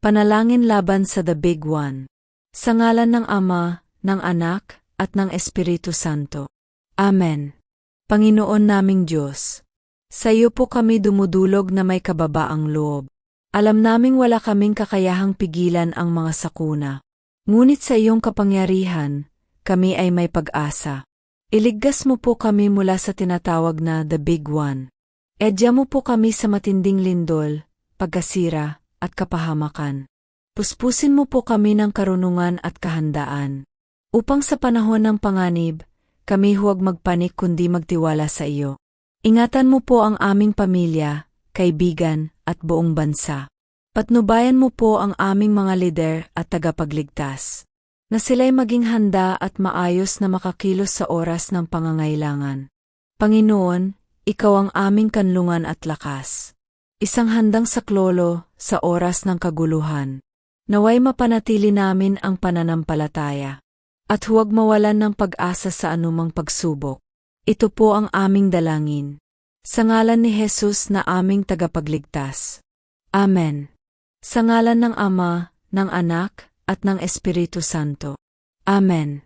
Panalangin laban sa The Big One. Sa ngalan ng Ama, ng Anak, at ng Espiritu Santo. Amen. Panginoon naming Diyos, sa iyo po kami dumudulog na may kababaang loob. Alam naming wala kaming kakayahang pigilan ang mga sakuna. Ngunit sa iyong kapangyarihan, kami ay may pag-asa. Iliggas mo po kami mula sa tinatawag na The Big One. Edya mo po kami sa matinding lindol, pagkasira, at kapahamakan. Puspusin mo po kami ng karunungan at kahandaan. Upang sa panahon ng panganib, kami huwag magpanik kundi magtiwala sa iyo. Ingatan mo po ang aming pamilya, kaibigan, at buong bansa. Patnubayan mo po ang aming mga lider at tagapagligtas. Na sila'y maging handa at maayos na makakilos sa oras ng pangangailangan. Panginoon, Ikaw ang aming kanlungan at lakas. Isang handang saklolo sa oras ng kaguluhan. Naway mapanatili namin ang pananampalataya. At huwag mawalan ng pag-asa sa anumang pagsubok. Ito po ang aming dalangin. Sa ngalan ni Jesus na aming tagapagligtas. Amen. Sa ngalan ng Ama, ng Anak, at ng Espiritu Santo. Amen.